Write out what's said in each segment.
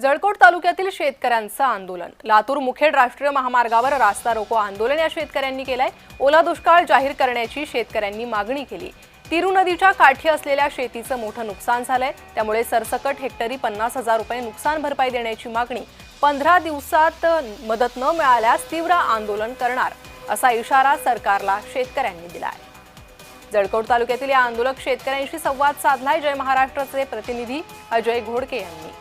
जळकोट तालुक्यातील शेतकऱ्यांचं आंदोलन. लातूर मुखेड राष्ट्रीय महामार्गावर रास्ता रोको आंदोलन या शेतकऱ्यांनी केलंय. ओला दुष्काळ जाहीर करण्याची शेतकऱ्यांनी मागणी केली. तिरू नदीच्या काठी असलेल्या शेतीचं मोठं नुकसान झालंय. त्यामुळे सरसकट हेक्टरी पन्नास हजार रुपये नुकसान भरपाई देण्याची मागणी पंधरा दिवसात मदत न मिळाल्यास तीव्र आंदोलन करणार असा इशारा सरकारला शेतकऱ्यांनी दिलाय. जळकोट तालुक्यातील या आंदोलक शेतकऱ्यांशी संवाद साधलाय. जय महाराष्ट्राचे प्रतिनिधी अजय घोडके यांनी.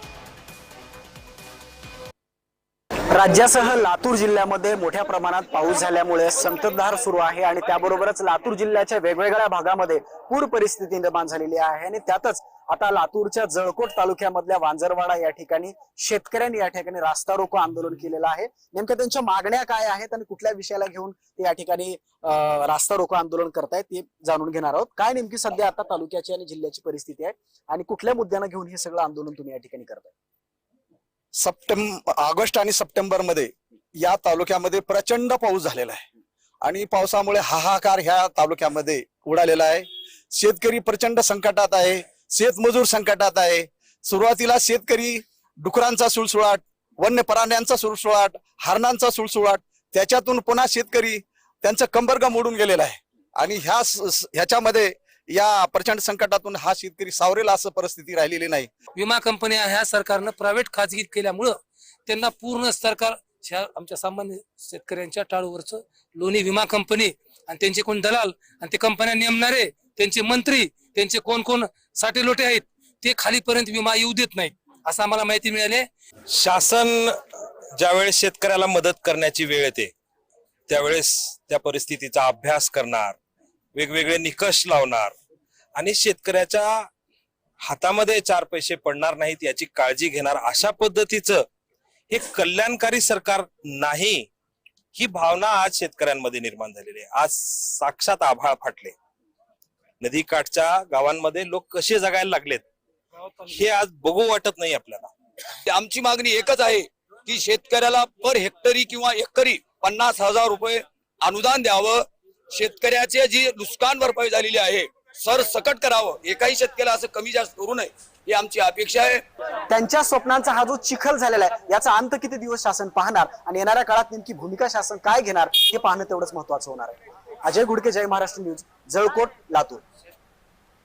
राज्यासह लातूर जिल्ह्यामध्ये मोठ्या प्रमाणात पाऊस झाल्यामुळे संततधार सुरू आहे आणि त्याबरोबरच लातूर जिल्ह्याच्या वेगवेगळ्या भागामध्ये पूर परिस्थिती निर्माण झालेली आहे आणि त्यातच आता लातूरच्या जळकोट तालुक्यामधल्या वांजरवाडा या ठिकाणी शेतकऱ्यांनी या ठिकाणी रास्ता रोको आंदोलन केलेलं आहे. नेमक्या त्यांच्या मागण्या काय आहेत आणि कुठल्या विषयाला घेऊन ते या ठिकाणी रास्ता रोको आंदोलन करतायत ते जाणून घेणार आहोत. काय नेमकी सध्या आता तालुक्याची आणि जिल्ह्याची परिस्थिती आहे आणि कुठल्या मुद्द्यांना घेऊन हे सगळं आंदोलन तुम्ही या ठिकाणी करताय? सप्टेंबर ऑगस्ट आणि सप्टेंबरमध्ये या तालुक्यामध्ये प्रचंड पाऊस झालेला आहे. आणि पावसामुळे हाहाकार ह्या तालुक्यामध्ये उडालेला आहे. शेतकरी प्रचंड संकटात आहे. शेतमजूर संकटात आहे. सुरुवातीला शेतकरी डुकरांचा सुळसुळाट वन्य प्राण्यांचा सुळसुळाट हरणांचा सुळसुळाट त्याच्यातून पुन्हा शेतकरी त्यांचं कंबरग मोडून गेलेला आहे. आणि ह्या ह्याच्यामध्ये या प्रचंड संकटातून हा शेतकरी सावरेल असं परिस्थिती राहिलेली नाही. विमा कंपन्या ह्या सरकारनं प्रायव्हेट खाजगी केल्यामुळं त्यांना पूर्ण सरकार ह्या आमच्या सामान्य शेतकऱ्यांच्या टाळूवरचं लोणी विमा कंपनी आणि त्यांचे कोण दलाल आणि ते कंपन्या नेमणारे त्यांचे मंत्री त्यांचे कोण कोण साठे लोटे आहेत ते खालीपर्यंत विमा येऊ देत नाहीत असं आम्हाला माहिती मिळाली. शासन ज्यावेळेस शेतकऱ्याला मदत करण्याची वेळ येते त्यावेळेस त्या परिस्थितीचा अभ्यास करणार वेगवेगळे निकष लावणार आणि शेतकऱ्याच्या हातामध्ये चार पैसे पडणार नाहीत याची काळजी घेणार अशा पद्धतीचं हे कल्याणकारी सरकार नाही ही भावना आज शेतकऱ्यांमध्ये निर्माण झालेली आहे. आज साक्षात आभाळ फाटले. नदीकाठच्या गावांमध्ये लोक कसे जगायला लागलेत हे आज बघू वाटत नाही आपल्याला. आमची मागणी एकच आहे की शेतकऱ्याला पर हेक्टरी किंवा एकरी पन्नास हजार रुपये अनुदान द्यावं. शेतकऱ्याचे जी नुकसान भरपाई झालेली आहे सर सकट करावं एकाही शेतकऱ्याला असं कमी जास्त करू नये ही आमची अपेक्षा आहे. त्यांच्या स्वप्नांचा हा जो चिखल झालेला आहे याचा अंत किती दिवस शासन पाहणार आणि येणाऱ्या काळात नेमकी भूमिका शासन काय घेणार हे पाहणं तेवढंच महत्वाचं होणार आहे. अजय गुडके जय महाराष्ट्र न्यूज जळकोट लातूर.